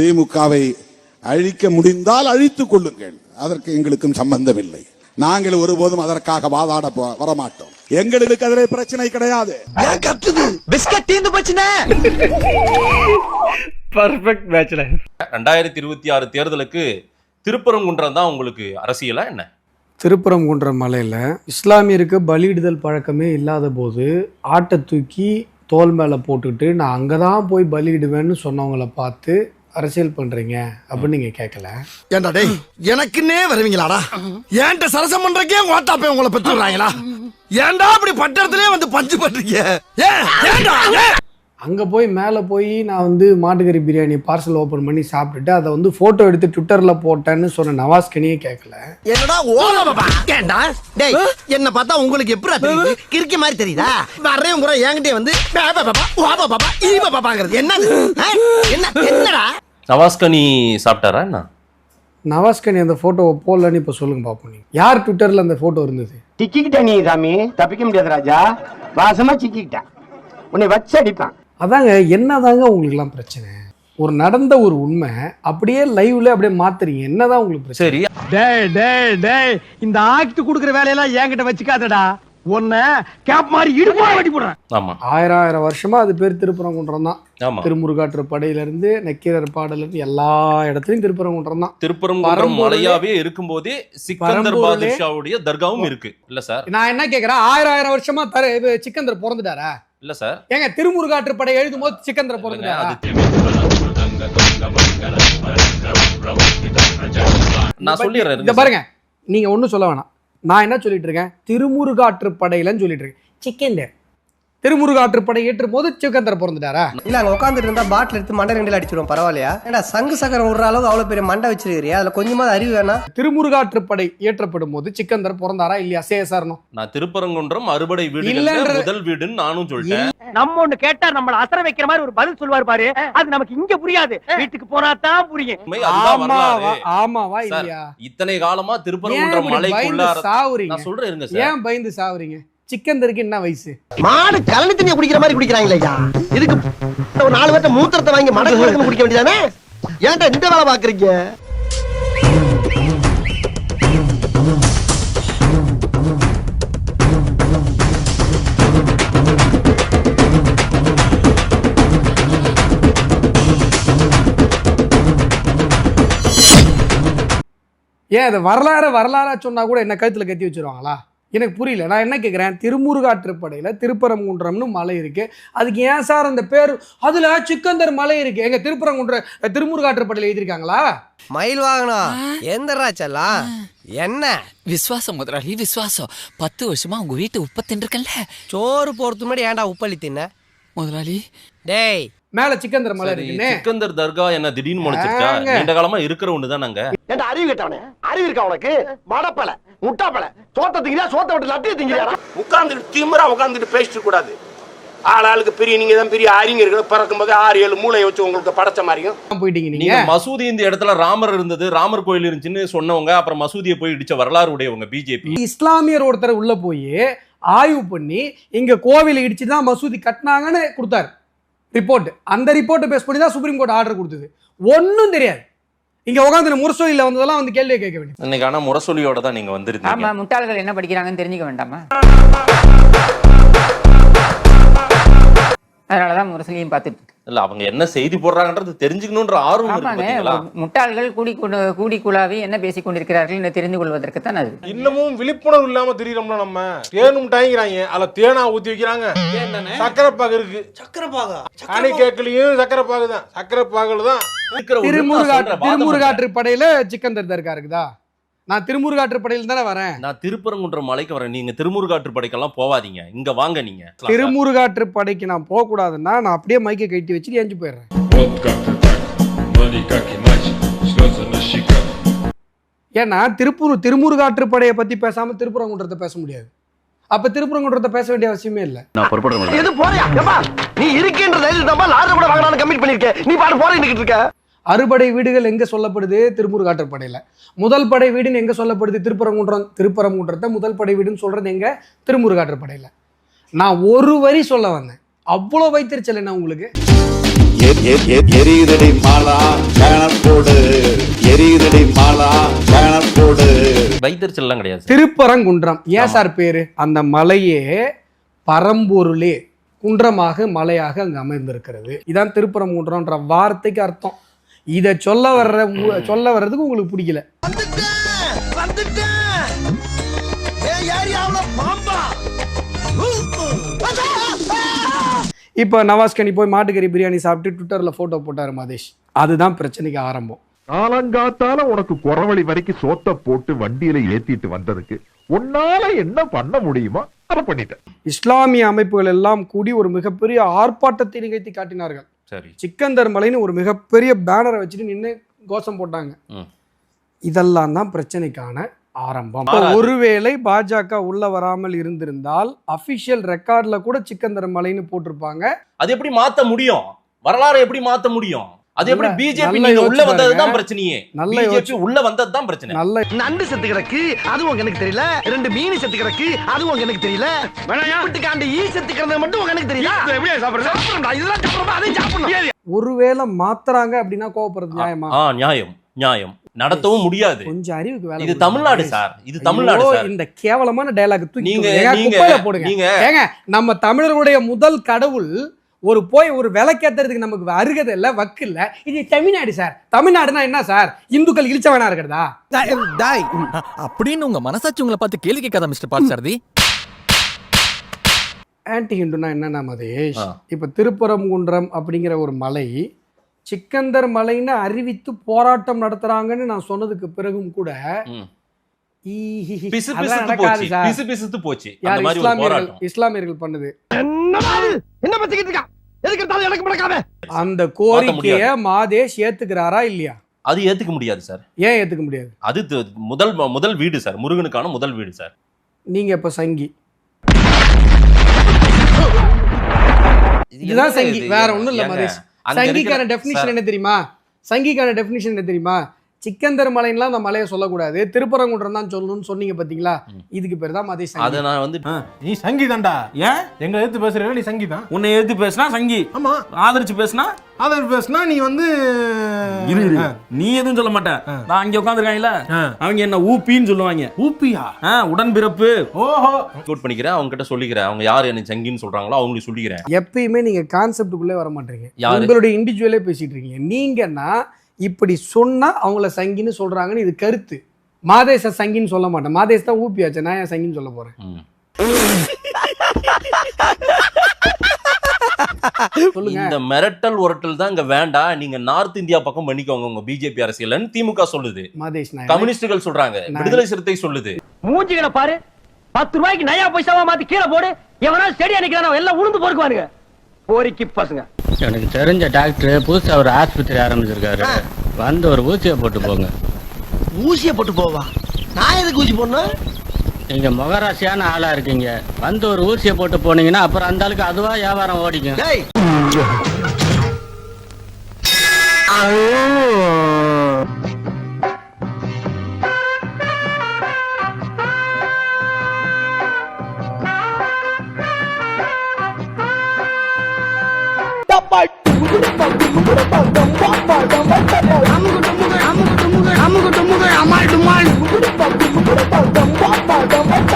திமுகவை அழிக்க முடிந்தால் அழித்துக் கொள்ளுங்கள். அதற்கு எங்களுக்கும் சம்பந்தமில்லை. நாங்கள் ஒருபோதும் அதற்காக வாதாட வரமாட்டோம். எங்களுக்கு அதில் பிரச்சனை கிடையாது. பிஸ்கட் தீந்து போச்சுனே பர்ஃபெக்ட் மேட்ச்ல ரெண்டாயிரத்தி இருபத்தி ஆறு தேர்தலுக்கு திருப்பரங்குன்றம் தான் உங்களுக்கு அரசியலா என்ன? திருப்பரங்குன்றம் மலையில் இஸ்லாமியருக்கு பலியிடுதல் பழக்கமே இல்லாத போது ஆட்டை தூக்கி தோல் மேலே போட்டுக்கிட்டு நான் அங்கே தான் போய் பலியிடுவேன்னு சொன்னவங்கள பார்த்து அரசியல் பண்றீங்க அப்படின்னு நீங்க கேட்கல ஏண்டா டேய் எனக்குன்னே வருவீங்களாடா? ஏன்ட்ட சரசம் பண்றக்கே ஓட்டாப்பே உங்களை பெற்றுறாங்களா ஏன்டா அப்படி பட்டத்துலயே வந்து பஞ்சு பண்றீங்க? ஏன்டா அங்கே போய் மேலே போய் நான் வந்து மாட்டுக்கறி பிரியாணி பார்சல் ஓப்பன் பண்ணி சாப்பிட்டுட்டு அதை வந்து ஃபோட்டோ எடுத்து ட்விட்டரில் போட்டேன்னு சொன்ன நவாஸ்கனியே கேட்கல என்னடா ஓல பாப்பா ஏன்டா டேய் என்ன பார்த்தா உங்களுக்கு எப்படி கிறுக்கி மாதிரி தெரியுதா? வர்றேன் முறை என்கிட்டயே வந்து பேபா பாப்பா ஓபா பாப்பா ஈபா பாப்பாங்கிறது என்ன என்ன என்னடா? நவாஸ்கனி சாப்பிட்டாரா என்ன? நவாஸ்கனி அந்த ஃபோட்டோவை போடலன்னு இப்போ சொல்லுங்க பார்ப்போம் நீங்கள் யார் ட்விட்டரில் அந்த ஃபோட்டோ இருந்தது? சிக்கிக்கிட்ட நீ சாமி. தப்பிக்க முடியாது ராஜா. வாசமா சிக்கிக்கிட்ட. உன்னை வச்சு அடிப்பான். அதாங்க என்னதாங்க உங்களுக்குலாம் பிரச்சனை? ஒரு நடந்த ஒரு உண்மை அப்படியே லைவ்ல அப்படியே மாத்துறீங்க. என்னதான் உங்களுக்கு பிரச்சனை? சரி. டேய் டேய் டேய் இந்த ஆக்ட் குடுக்குற வேலையெல்லாம் என்கிட்ட வச்சுக்காதடா. உன்ன கேப் மாதிரி இடுப்பா வெட்டி போடுறேன். ஆமா. ஆயிரம் ஆயிரம் வருஷமா அது பேர் திருப்பரங்குன்றம் தான். ஆமா. திருமுருகாற்று படையில இருந்து நக்கீரர் பாடல இருந்து எல்லா இடத்துலயும் திருப்பரங்குன்றம் தான். திருப்பரங்குன்றம் மலையாவே இருக்கும்போது சிக்கந்தர் பரம்பூர்ல- பாதுஷாவுடைய தர்காவும் இருக்கு. இல்ல சார்? நான் என்ன கேக்குறேன்? ஆயிரம் ஆயிரம் வருஷமா தர சிக்கந்தர் பிறந்துட்டாரா? இல்ல சார். ஏங்க திருமுருகாற்று படை எழுதும் போது சிக்கந்தர் அது நான் சொல்லிடுறேன் இத பாருங்க. நீங்க ஒண்ணும் சொல்ல வேணாம். நான் என்ன சொல்லிட்டு இருக்கேன்? திருமுருகாற்று படையிலன்னு சொல்லிட்டு இருக்கேன். சிக்கந்தர். திருமுருகாற்று படை ஏற்றும் போது சிக்கந்தர் பிறந்துட்டாரா? இல்ல அங்க உட்காந்துட்டு இருந்தா பாட்டில் எடுத்து மண்டை ரெண்டில் அடிச்சிடும் பரவாயில்லையா? ஏடா சங்கு சக்கரம் விடுற அளவுக்கு அவ்வளவு பெரிய மண்டை வச்சிருக்கிறியா அதுல கொஞ்சமாவது அறிவு வேணா. திருமுருகாற்று படை ஏற்றப்படும் போது சிக்கந்தர் பிறந்தாரா இல்லையா? சேசாரணும் நான் திருப்பரங்குன்றம் அறுபடை இல்லன்றது- முதல் வீடுன்னு நானும் சொல்லிட்டேன். நம்ம ஒண்ணு கேட்டா நம்மள அசர வைக்கிற மாதிரி ஒரு பதில் சொல்வார் பாரு. அது நமக்கு இங்க புரியாது. வீட்டுக்கு போனா தான் புரியும். ஆமாவா இல்லையா? இத்தனை காலமா திருப்பரங்குன்றம் மலைக்குள்ளார சாவுறீங்க? நான் சொல்றேன் இருங்க சார். ஏன் பயந்து சாவுறீங்க? சிக்கந்தருக்கு என்ன வயசு? மாடு கலனி தண்ணியை குடிக்கிற மாதிரி குடிக்கிறாங்களே ஐயா. இதுக்கு ஒரு நாலு பேர்ட்ட மூத்திரத்தை வாங்கி மடக்கு மடக்கு குடிக்க வேண்டியதானே? ஏன்டா இந்த வேலை பாக்குறீங்க? ஏன் அது வரலாறு வரலாறா சொன்னா கூட என்ன கழுத்துல கத்தி வச்சிருவாங்களா? எனக்கு புரியல. நான் என்ன கேட்குறேன் திருமுருகாற்றுப்படையில் திருப்பரங்குன்றம்னு மலை இருக்கு. அதுக்கு ஏன் சார் அந்த பேர்? அதுல சிக்கந்தர் மலை இருக்கு. எங்க திருப்பரங்குன்ற திருமுருகாற்றுப்படையில் எழுதியிருக்காங்களா? மயில் வாகனம். எந்தரா செல்லாம் என்ன? விசுவாசம் முதலாளி விசுவாசம் பத்து வருஷமா உங்க வீட்டு உப்ப தின்றுக்கல்ல சோறு போறது முன்னாடி ஏன்டா உப்பள்ளி தின்ன? முதலாளி. டேய். மேல சிக்கந்தர் மலை இருக்குன்னு. சிக்கந்தர் தர்கா என்ன திடீர்னு முளைச்சிருச்சா. நீண்ட காலமா இருக்கிற ஒண்ணுதான் நாங்க அறிவு கேட்டவனே? அறிவு இருக்கா உனக்கு? மடப்பல முட்டாப்பல. சோத்த திங்கிறியா? சோத்த விட்டு லட்டிய திங்கிறியா உட்காந்துட்டு திமிரா உட்காந்துட்டு பேசிட்டு கூடாது. ஆள் ஆளுக்கு பெரிய நீங்க தான் பெரிய அறிஞர்கள். பிறக்கும் போது ஆறு ஏழு மூளை வச்சு உங்களுக்கு படைச்ச மாதிரியும். போயிட்டீங்க நீங்க? நீங்க மசூதி இந்த இடத்துல ராமர் இருந்தது. ராமர் கோயில் இருந்துச்சுன்னு சொன்னவங்க அப்புறம் மசூதியை போய் இடிச்ச வரலாறு உடையவங்க பிஜேபி. இஸ்லாமியர் ஒருத்தர் உள்ள போய் ஆய்வு பண்ணி இங்க கோவில் இடிச்சு தான் மசூதி கட்டினாங்கன்னு கொடுத்தாரு. ரிப்போர்ட். அந்த ரிப்போர்ட்டை பேஸ் பண்ணி தான் சுப்ரீம் கோர்ட் ஆர்டர் கொடுத்தது. ஒன்றும் தெரியாது. இங்க உட்காந்து முரசொலியில் வந்ததெல்லாம் வந்து கேள்வியை கேட்க வேண்டியது. இன்னைக்கு ஆனா முரசொலியோட தான் நீங்க வந்திருந்தீங்க. முட்டாள்கள் என்ன படிக்கிறாங்கன்னு தெரிஞ்சுக்க வேண்டாமா? அதனாலதான் முரசலியும் பார்த்துட்டு இல்ல அவங்க என்ன செய்தி போடுறாங்கன்றது தெரிஞ்சுக்கணும்ன்ற ஆர்வம் முட்டாள்கள் கூடி கூடி குழாவி என்ன பேசிக் கொண்டிருக்கிறார்கள் என்று தெரிந்து கொள்வதற்கு தான் அது. இன்னமும் விழிப்புணர்வு இல்லாம தெரியுறோம்ல நம்ம. தேனும் டாய்ங்கிறாங்க அதுல தேனா ஊத்தி வைக்கிறாங்க. சக்கரை பாகு இருக்கு. சக்கரை பாகா அணை கேக்கலையும் சக்கரை பாகு தான். சக்கரை பாகுல தான் திருமுருகாற்று திருமுருகாற்று படையில சிக்கந்தர் தர்கா இருக்குதா? நான் திருமுருகாற்று படையில தானே வரேன். நான் திருப்பரங்குன்றம் மலைக்கு வரேன். நீங்க திருமுருகாற்று படைக்கெல்லாம் போவாதீங்க. இங்க வாங்க நீங்க. திருமுருகாற்று படைக்கு நான் போக கூடாதுன்னா நான் அப்படியே மைக்கை கட்டி வச்சுட்டு எஞ்சி போயிடுறேன். ஏன்னா திருப்பூர் திருமுருகாற்று படையை பத்தி பேசாம திருப்பரங்குன்றத்தை பேச முடியாது. அப்ப திருப்பரங்குன்றத்தை பேச வேண்டிய அவசியமே இல்லை. எது போறியா? நீ இருக்கேன்ற தைரியம் தான் லாரி கூட வாங்கலாம்னு கமிட் பண்ணிருக்க நீ பாட்டு போற நிக்கிட்டு இருக்க. அறுபடை வீடுகள் எங்க சொல்லப்படுது? திருமுருகாற்று படையில. முதல் படை வீடுன்னு எங்க சொல்லப்படுது? திருப்பரங்குன்றம் திருப்பரங்குன்றத்தை முதல் படை வீடுன்னு சொல்றது எங்க? திருமுருகாற்று படையில. நான் ஒரு வரி சொல்ல வந்தேன். அவ்வளோ வைத்திருச்சல் என்ன உங்களுக்கு? எரியுதடி மாலா போடு. எரியுதடி மாலா போடு. வைத்தறிச்சல் எல்லாம் கிடையாது. திருப்பரங்குன்றம். ஏன் சார் பேரு? அந்த மலையே பரம்பொருளே குன்றமாக மலையாக அங்கு அமைந்திருக்கிறது. இதான் திருப்பரங்குன்றம்ன்ற வார்த்தைக்கு அர்த்தம். இதை சொல்ல வர்ற சொல்ல வர்றதுக்கு உங்களுக்கு பிடிக்கல. இப்போ நவாஸ்கனி போய் மாட்டுக்கறி பிரியாணி சாப்பிட்டு ட்விட்டரில் ஃபோட்டோ போட்டார் மதேஷ் அதுதான் பிரச்சனைக்கு ஆரம்பம். காலங்காத்தால உனக்கு குறவழி வரைக்கும் சோத்த போட்டு வண்டியில ஏத்திட்டு வந்ததுக்கு உன்னால என்ன பண்ண முடியுமோ அதை பண்ணிட்டேன். இஸ்லாமிய அமைப்புகள் எல்லாம் கூடி ஒரு மிகப்பெரிய ஆர்ப்பாட்டத்தை நிகழ்த்தி காட்டினார்கள். சரி. சிக்கந்தர் மலைன்னு ஒரு மிகப்பெரிய பேனரை வச்சுட்டு நின்று கோஷம் போட்டாங்க. இதெல்லாம் தான் பிரச்சனைக்கான ஆரம்பம். ஒருவேளை பாஜக உள்ள வராமல் இருந்திருந்தால் அபிஷியல் ரெக்கார்ட்ல கூட சிக்கந்தர் மலைன்னு போட்டிருப்பாங்க. அது எப்படி மாத்த முடியும்? வரலாறு எப்படி மாத்த முடியும்? அது எப்படி பிஜேபி நீங்க உள்ள வந்ததுதான். பிரச்சனையே. நல்ல பிஜேபி யோசிச்சு- உள்ள வந்ததுதான் பிரச்சனை. நல்ல நண்டு செத்து கிடக்கு அதுவும் எனக்கு தெரியல. ரெண்டு மீன் செத்து கிடக்கு அதுவும் எனக்கு தெரியல. வீட்டுக்காண்டி ஈ செத்து கிடந்தது மட்டும் உங்களுக்கு தெரியல. எப்படியா சாப்பிடுறது? சாப்பிடுறா இதெல்லாம் சாப்பிடுறோம் அதையும் சாப்பிடணும். ஒருவேளை மாத்துறாங்க அப்படின்னா கோவப்படுறது நியாயமா? ஆ நியாயம் நியாயம். நடத்தவும் முடியாது. கொஞ்சம் அறிவுக்கு வேலை இது. தமிழ்நாடு சார் இது தமிழ்நாடு சார். இந்த கேவலமான டயலாக் தூக்கி நீங்க நீங்க நம்ம தமிழர்களுடைய முதல் கடவுள் ஒரு போய் ஒரு விளக்கேத்துறதுக்கு நமக்கு அருகதை இல்ல வக்கு இல்ல. இது தமிழ்நாடு சார். தமிழ்நாடுனா என்ன சார்? இந்துக்கள் இழிச்சவனா இருக்கிறதா? அப்படின்னு உங்க மனசாட்சி உங்களை பார்த்து கேள்வி கேட்காத மிஸ்டர் பாட்சாரதி. ஆன்டி ஹிந்துனா என்னன்னா மதேஷ். இப்ப திருப்பரங்குன்றம் அப்படிங்கிற ஒரு மலை சிக்கந்தர் மலைன்னு அறிவித்து போராட்டம் நடத்துறாங்கன்னு நான் சொன்னதுக்கு பிறகும் கூட இஸ்லாமியர்கள் போராட்டம். இஸ்லாமியர்கள் பண்ணுது. அந்த கோரிக்கைய. மாதேஷ் ஏத்துக்கிறாரா இல்லையா? அது ஏத்துக்க முடியாது சார். ஏன் ஏத்துக்க முடியாது? அது முதல் முதல் வீடு சார். முருகனுக்கான முதல் வீடு சார். நீங்க இப்ப சங்கி. இதுதான் சங்கி. வேற ஒண்ணும் இல்ல மதேஷ். சங்கிக்கான சார், என்ன தெரியுமா? சங்கிக்கான டெஃபினிஷன் என்ன தெரியுமா? சிக்கந்தர் மலைன்லாம் அந்த மலையை சொல்லக்கூடாது. திருப்பரங்குன்றம் தான் சொல்லணும்னு சொன்னீங்க பாத்தீங்களா? இதுக்கு பேர் தான் மதேஷ் அதை நான் வந்து நீ சங்கி தான்டா. ஏன்? எங்க எடுத்து பேசுறீங்க நீ சங்கி தான். உன்னை எடுத்து பேசினா சங்கி. ஆமா. ஆதரிச்சு பேசினா? அதர் பேசுனா நீ வந்து இரு இரு. நீ எதுவும் சொல்ல மாட்டேன் நான் அங்க உட்காந்துருக்காங்கல்ல. அவங்க என்ன ஊப்பின்னு சொல்லுவாங்க. ஊப்பியா? உடன்பிறப்பு. ஓஹோ. நோட் பண்ணிக்கிறேன் அவங்க கிட்ட சொல்லிக்கிறேன் அவங்க யார் என்ன சங்கின்னு சொல்றாங்களோ அவங்களுக்கு சொல்லிக்கிறேன். எப்பயுமே நீங்க கான்செப்டுக்குள்ளே வர மாட்டீங்க? உங்களுடைய இண்டிவிஜுவலே பேசிட்டு இருக்கீங்க. நீங்கன்னா இப்படி சொன்னா அவங்கள சங்கின்னு சொல்றாங்கன்னு இது கருத்து. மாதேச சங்கின்னு சொல்ல மாட்டேன். மாதேஷ் தான் ஊப்பியாச்சு நான் ஏன் சங்கின்னு சொல்ல. சொல்லுங்க. இந்த மிரட்டல் உரட்டல் தான் இங்க வேண்டாம் நீங்க நார்த் இந்தியா பக்கம் பண்ணிக்கோங்க உங்க பிஜேபி அரசியல்னு திமுக சொல்லுது. கம்யூனிஸ்டுகள் சொல்றாங்க. விடுதலை சிறுத்தை சொல்லுது. மூஞ்சிகளை பாரு. பத்து ரூபாய்க்கு நயா பைசாவா மாத்தி கீழே போடு. எவனா ஸ்டெடியா நிக்கிறான் எல்லாம் உளுந்து பொறுக்குவானுங்க. போரிக்கு பசங்க. எனக்கு தெரிஞ்ச டாக்டர் புதுசா ஒரு ஆஸ்பத்திரி ஆரம்பிச்சிருக்காரு. வந்து ஒரு ஊசியை போட்டு போங்க. ஊசிய போட்டு போவா? நான் எதுக்கு ஊசி போடணும்? நீங்க முகராசியான ஆளா இருக்கீங்க. வந்து ஒரு ஊசியை போட்டு போனீங்கன்னா அப்புறம் அந்த ஆளுக்கு அதுவா வியாபாரம் ஓடிக்கும்.